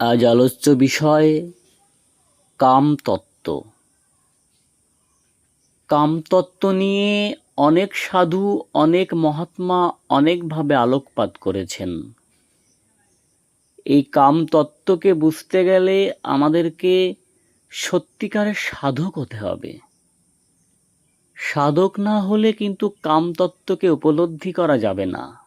আজ আলোচ্য বিষয় কামতত্ত্ব। কামতত্ত্ব নিয়ে অনেক সাধু, অনেক মহাত্মা অনেকভাবে আলোকপাত করেছেন। এই কামতত্ত্বকে বুঝতে গেলে আমাদেরকে সত্যিকারের সাধক হতে হবে। সাধক না হলে কিন্তু কামতত্ত্বকে উপলব্ধি করা যাবে না।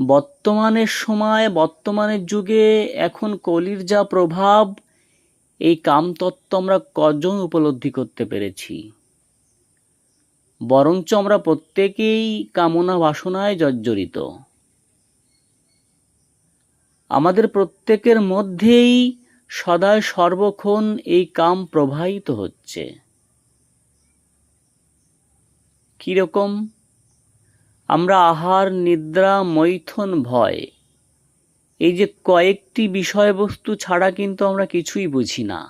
বর্তমানের সময়, বর্তমানের যুগে এখন কলির যা প্রভাব, এই কামতত্ত্ব আমরা কজন উপলব্ধি করতে পেরেছি? বরঞ্চ আমরা প্রত্যেকেই কামনা বাসনায় জর্জরিত। আমাদের প্রত্যেকের মধ্যেই সদায় সর্বক্ষণ এই কাম প্রবাহিত হচ্ছে। কীরকম? আমরা আহার, নিদ্রা, মৈথন, ভয়। এই যে কয়েকটি বিষয়বস্তু ছাড়া কিন্তু আমরা কিছুই বুঝি না।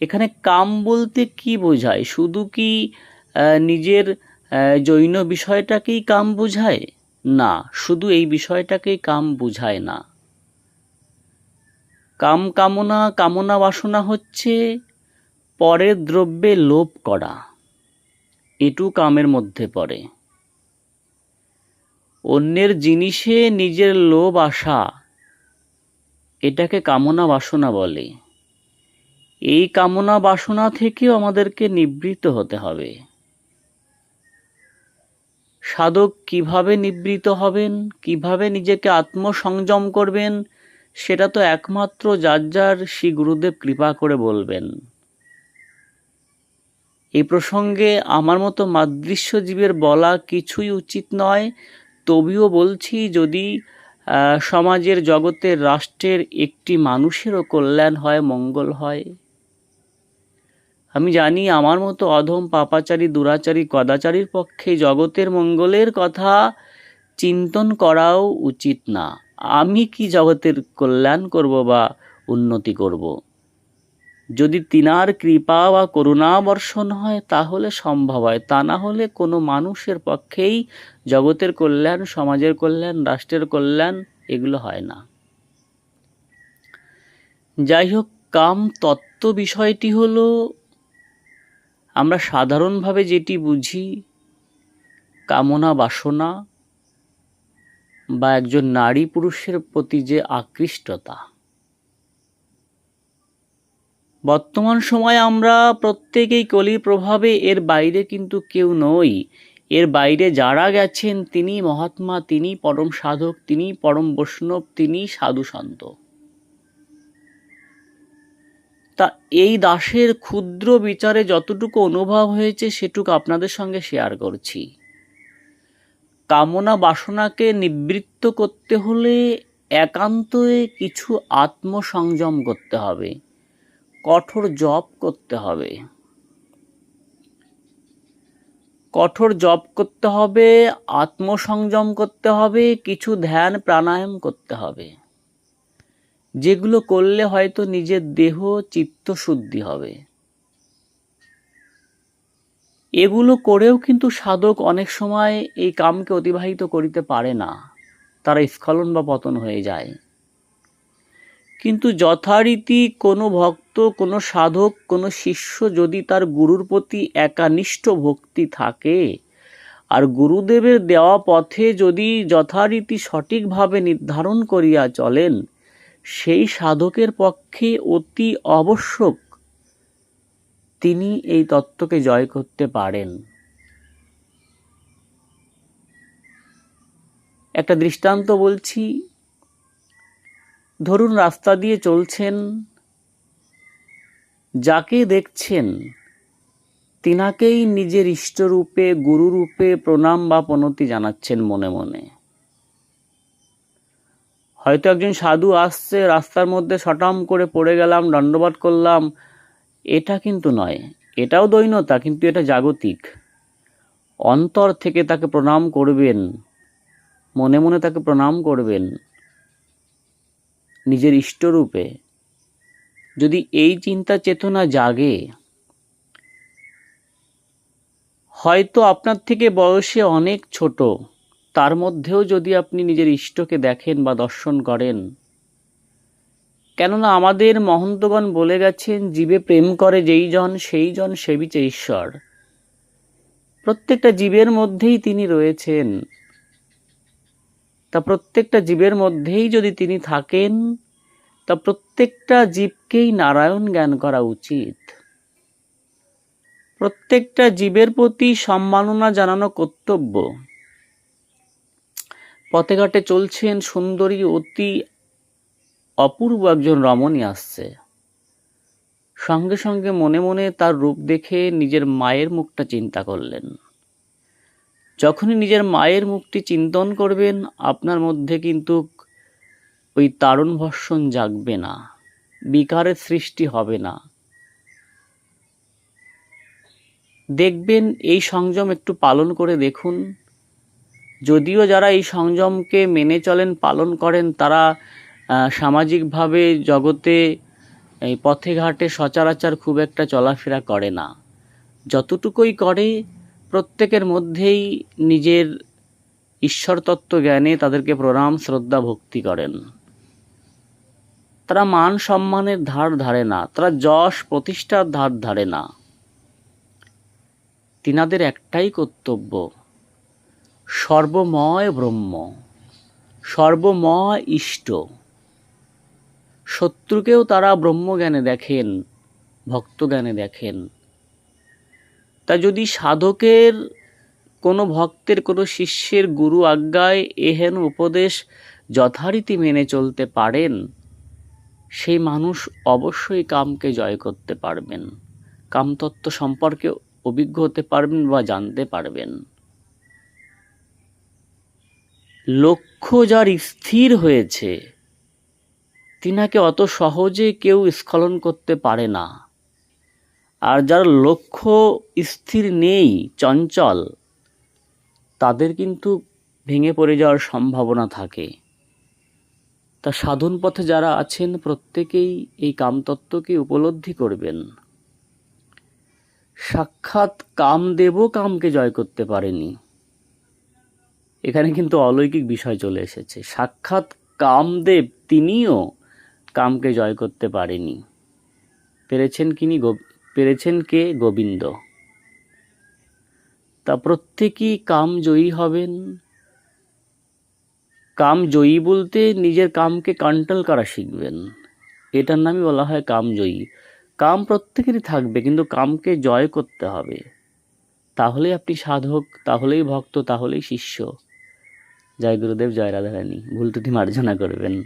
এখানে কাম বলতে কি বোঝায়? শুধু কি নিজের জৈন বিষয়টাকেই কাম বোঝায়? না, শুধু এই বিষয়টাকেই কাম বোঝায় না। কাম কামনা কামনা বাসনা হচ্ছে পরের দ্রব্যে লোভ করা। এটু কামের মধ্যে পড়ে। অন্যের জিনিসে নিজের লোভ আসা এটাকে কামনা বাসনা বলে। এই কামনা বাসনা থেকেও আমাদেরকে নিবৃত্ত হতে হবে। সাধক কীভাবে নিবৃত হবেন, কীভাবে নিজেকে আত্মসংযম করবেন, সেটা তো একমাত্র যার যার শ্রী গুরুদেব কৃপা করে বলবেন। এই প্রসঙ্গে আমার মতো মাদৃশ্যজীবের বলা কিছুই উচিত নয়। তবেও বলছি, যদি সমাজের জগতের রাষ্ট্রের একটি মানুষেরও কল্যাণ হয়, মঙ্গল হয়। আমি জানি আমার মতো অধম পাপাচারী, দুরাচারী, কদাচারীর পক্ষে জগতের মঙ্গলের কথা চিন্তন করাও উচিত না। আমি কি জগতের কল্যাণ করব বা উন্নতি করব? যদি তিনার কৃপা বা করুণা বর্ষণ হয়, তাহলে সম্ভব হয়। তা না হলে কোনো মানুষের পক্ষেই জগতের কল্যাণ, সমাজের কল্যাণ, রাষ্ট্রের কল্যাণ এগুলো হয় না। যাই হোক, কাম তত্ত্ব বিষয়টি হলো, আমরা সাধারণভাবে যেটি বুঝি, কামনা বাসনা বা একজন নারী পুরুষের প্রতি যে আকৃষ্টতা। বর্তমান সময়ে আমরা প্রত্যেকেই কলির প্রভাবে এর বাইরে কিন্তু কেউ নই। এর বাইরে যারা গেছেন, তিনি মহাত্মা, তিনি পরম সাধক, তিনি পরম বৈষ্ণব, তিনি সাধু সন্ত। তা এই দাসের ক্ষুদ্র বিচারে যতটুকু অনুভব হয়েছে, সেটুকু আপনাদের সঙ্গে শেয়ার করছি। কামনা বাসনাকে নিবৃত্ত করতে হলে একান্তই কিছু আত্মসংযম করতে হবে। কঠোর জপ করতে হবে। কঠোর জপ করতে হবে, আত্মসংযম করতে হবে, কিছু ধ্যান, প্রাণায়াম করতে হবে। যেগুলো করলে হয়তো নিজের দেহ, চিত্ত শুদ্ধি হবে। এগুলো করেও কিন্তু সাধক অনেক সময় এই কামকে অতিবাহিত করিতে পারে না। তারা স্খলন বা পতন হয়ে যায়। কিন্তু যথারীতি কোনো ভক্ত, কোনো সাধক, কোনো শিষ্য যদি তার গুরুর প্রতি একানিষ্ঠ ভক্তি থাকে, আর গুরুদেবের দেওয়া পথে যদি যথারীতি সঠিকভাবে নির্ধারণ করিয়া চলেন, সেই সাধকের পক্ষে অতি আবশ্যক তিনি এই তত্ত্বকে জয় করতে পারেন। একটা দৃষ্টান্ত বলছি ধরুন রাস্তা দিয়ে চলছেন, যাকে দেখছেন, তিনাকেই নিজের ইষ্টরূপে, গুরুরূপে প্রণাম বা প্রণতি জানাচ্ছেন মনে মনে। হয়তো একজন সাধু আসছে, রাস্তার মধ্যে সটাম করে পড়ে গেলাম, দণ্ডবাদ করলাম, এটা কিন্তু নয়। এটাও দৈনতা, কিন্তু এটা জাগতিক। অন্তর থেকে তাকে প্রণাম করবেন, মনে মনে তাকে প্রণাম করবেন। নিজের ইষ্টরূপে যদি এই চিন্তা চেতনা জাগে, হয়তো আপনার থেকে বয়সে অনেক ছোট, তার মধ্যেও যদি আপনি নিজের ইষ্টকে দেখেন বা দর্শন করেন। কেননা আমাদের মহন্তগণ বলে গেছেন, জীবে প্রেম করে যেই জন, সেই জন সেবিচে ঈশ্বর। প্রত্যেকটা জীবের মধ্যেই তিনি রয়েছেন। তা প্রত্যেকটা জীবের মধ্যেই যদি তিনি থাকেন, তা প্রত্যেকটা জীবকেই নারায়ণ জ্ঞান করা উচিত। প্রত্যেকটা জীবের প্রতি সম্মাননা জানানো কর্তব্য। পথে ঘাটে চলছেন সুন্দরী অতি অপূর্ব একজন রমণী আসছে। সঙ্গে সঙ্গে মনে মনে তার রূপ দেখে নিজের মায়ের মুখটা চিন্তা করলেন। যখনই নিজের মায়ের মুখটি চিন্তন করবেন, আপনার মধ্যে কিন্তু ওই তারুণ ভর্ষণ জাগবে না, বিকারের সৃষ্টি হবে না। দেখবেন এই সংযম একটু পালন করে দেখুন। যদিও যারা এই সংযমকে মেনে চলেন, পালন করেন, তারা সামাজিকভাবে জগতে এই পথে ঘাটে সচরাচর খুব একটা চলাফেরা করে না। যতটুকুই করে প্রত্যেকের মধ্যেই নিজের ঈশ্বর তত্ত্ব জ্ঞানে তাদেরকে প্রণাম, শ্রদ্ধা, ভক্তি করেন। তারা মান সম্মানের ধার ধারে না, তারা যশ প্রতিষ্ঠার ধার ধারে না। তিনাদের একটাই কর্তব্য, সর্বময় ব্রহ্ম, সর্বময় ইষ্ট। শত্রুকেও তারা ব্রহ্মজ্ঞানে দেখেন, ভক্তজ্ঞানে দেখেন। তা যদি সাধকের কোনো ভক্তের কোনো শিষ্যের গুরু আজ্ঞায় এহেন উপদেশ যথারীতি মেনে চলতে পারেন, সেই মানুষ অবশ্যই কামকে জয় করতে পারবেন, কামতত্ত্ব সম্পর্কে অভিজ্ঞ হতে পারবেন বা জানতে পারবেন। লক্ষ্য যার স্থির হয়েছে, তিনাকে অত সহজে কেউ স্খলন করতে পারে না। আর যার লক্ষ্য স্থির নেই, চঞ্চল, তাদের কিন্তু ভেঙে পড়ে যাওয়ার সম্ভাবনা থাকে। তা সাধন পথে যারা আছেন, প্রত্যেকেই এই কামতত্ত্বকে উপলব্ধি করবেন। সাক্ষাৎ কামদেবও কামকে জয় করতে পারেনি। এখানে কিন্তু অলৌকিক বিষয় চলে এসেছে। সাক্ষাৎ কামদেব তিনিও কামকে জয় করতে পারেনি। পেরেছেন কিনি পেরেছেন কে? গোবিন্দ। তা প্রত্যেকেই কাম জয়ী হবেন। কাম জয়ী বলতে নিজের কামকে কন্ট্রোল করা শিখবেন। এটার নামই বলা হয় কাম জয়ী। কাম প্রত্যেকেরই থাকবে, কিন্তু কামকে জয় করতে হবে। তাহলেই আপনি সাধক, তাহলেই ভক্ত, তাহলেই শিষ্য। জয় গুরুদেব, জয় রাধারানী। ভুল ত্রুটি মার্জনা করবেন।